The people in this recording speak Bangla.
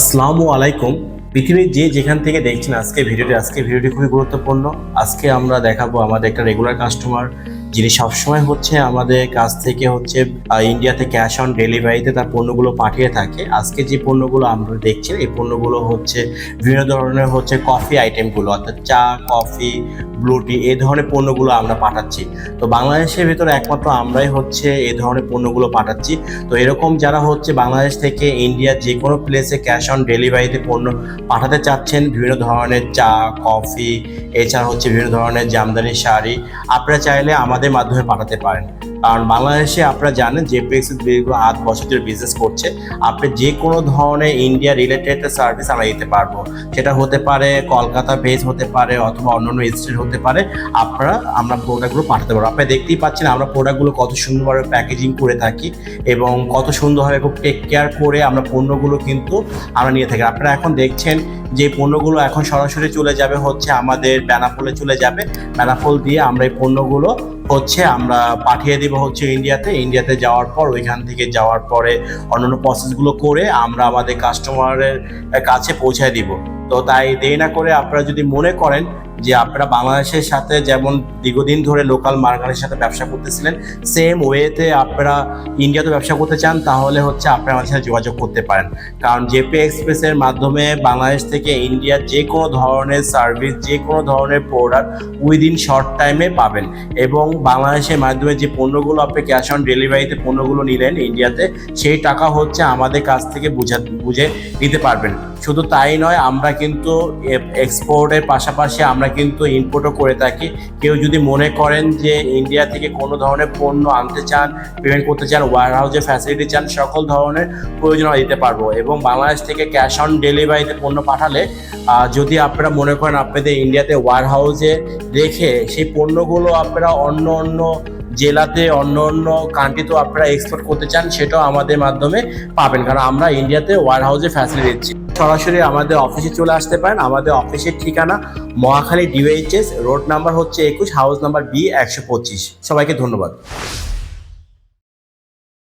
আসসালামু আলাইকুম। পৃথিবীর যে যেখান থেকে দেখছেন আজকে ভিডিওটি আজকে ভিডিওটি খুবই গুরুত্বপূর্ণ। আজকে আমরা দেখাবো আমাদের একটা রেগুলার কাস্টমার যিনি সবসময় হচ্ছে আমাদের কাছ থেকে হচ্ছে ইন্ডিয়াতে ক্যাশ অন ডেলিভারিতে তার পণ্যগুলো পাঠিয়ে থাকে। আজকে যে পণ্যগুলো আমরা দেখছি, এই পণ্যগুলো হচ্ছে বিভিন্ন ধরনের হচ্ছে কফি আইটেমগুলো অর্থাৎ চা কফি ব্লু টি এই ধরনের পণ্যগুলো আমরা পাঠাচ্ছি। তো বাংলাদেশের ভিতরে একমাত্র আমরাই হচ্ছে এই ধরনের পণ্যগুলো পাঠাচ্ছি। তো এরকম যারা হচ্ছে বাংলাদেশ থেকে ইন্ডিয়ার যে কোনো প্লেসে ক্যাশ অন ডেলিভারিতে পণ্য পাঠাতে চাচ্ছেন, বিভিন্ন ধরনের চা কফি এছাড়া হচ্ছে বিভিন্ন ধরনের জামদানি, শাড়ি, আপনারা চাইলে আমাদের মাধ্যমে পাঠাতে পারেন। কারণ বাংলাদেশে আপনারা জানেন যে পেক্স দীর্ঘ আট বছর ধরে বিজনেস করছে। আপনি যে কোনো ধরনের ইন্ডিয়া রিলেটেড সার্ভিস আমরা দিতে পারব। সেটা হতে পারে কলকাতা বেস হতে পারে অথবা অন্যান্য স্টেট হতে পারে। আপনারা, আমরা প্রোডাক্টগুলো পাঠাতে পারব। আপনি দেখতেই পাচ্ছেন আমরা প্রোডাক্টগুলো কত সুন্দরভাবে প্যাকেজিং করে থাকি এবং কত সুন্দরভাবে খুব টেক কেয়ার করে আমরা পণ্যগুলো কিন্তু আমরা নিয়ে থাকি। আপনারা এখন দেখছেন যে পণ্যগুলো এখন সরাসরি চলে যাবে হচ্ছে আমাদের বেনাপোলে চলে যাবে। বেনাপোল দিয়ে আমরা এই পণ্যগুলো হচ্ছে আমরা পাঠিয়ে দিব হচ্ছে ইন্ডিয়াতে ইন্ডিয়াতে যাওয়ার পর, ওইখান থেকে যাওয়ার পরে অন্যান্য প্রসেসগুলো করে আমরা আমাদের কাস্টমারের কাছে পৌঁছায় দিব। তো তাই দেরি না করে আপনারা যদি মনে করেন যে আপনারা বাংলাদেশের সাথে যেমন দীর্ঘদিন ধরে লোকাল মার্কেটের সাথে ব্যবসা করতেছিলেন সেম ওয়েতে আপনারা ইন্ডিয়াতে ব্যবসা করতে চান, তাহলে হচ্ছে আপনারা আমাদের সাথে যোগাযোগ করতে পারেন। কারণ জেপি এক্সপ্রেসের মাধ্যমে বাংলাদেশ থেকে ইন্ডিয়ার যে কোনো ধরনের সার্ভিস যে কোনো ধরনের প্রোডাক্ট উইদিন শর্ট টাইমে পাবেন। এবং বাংলাদেশের মাধ্যমে যে পণ্যগুলো আপনি ক্যাশ অন ডেলিভারিতে পণ্যগুলো নিলেন ইন্ডিয়াতে সেই টাকা হচ্ছে আমাদের কাছ থেকে বুঝা বুঝে নিতে পারবেন। শুধু তাই নয়, আমরা কিন্তু এক্সপোর্টের পাশাপাশি আমরা কিন্তু ইম্পোর্টও করে থাকি। কেউ যদি মনে করেন যে ইন্ডিয়া থেকে কোনো ধরনের পণ্য আনতে চান পেমেন্ট করতে চান ওয়ার হাউসে ফ্যাসিলিটি চান, সকল ধরনের প্রয়োজন দিতে পারব। এবং বাংলাদেশ থেকে ক্যাশ অন ডেলিভারিতে পণ্য পাঠালে যদি আপনারা মনে করেন আপনাদের ইন্ডিয়াতে ওয়ার হাউসে রেখে সেই পণ্যগুলো আপনারা অন্য অন্য জেলাতে অন্য অন্য কান্ট্রি তো আপনারা এক্সপোর্ট করতে চান, সেটাও আমাদের মাধ্যমে পাবেন। কারণ আমরা ইন্ডিয়াতে ওয়ার হাউসে ফ্যাসিলিটি দিচ্ছি। সরাসরি আমাদের অফিসে চলে আসতে পারেন। আমাদের অফিসের ঠিকানা মহাখালী ডিওএইচএস রোড নাম্বার হচ্ছে একুশ হাউস নাম্বার বি একশো পঁচিশ। সবাইকে ধন্যবাদ।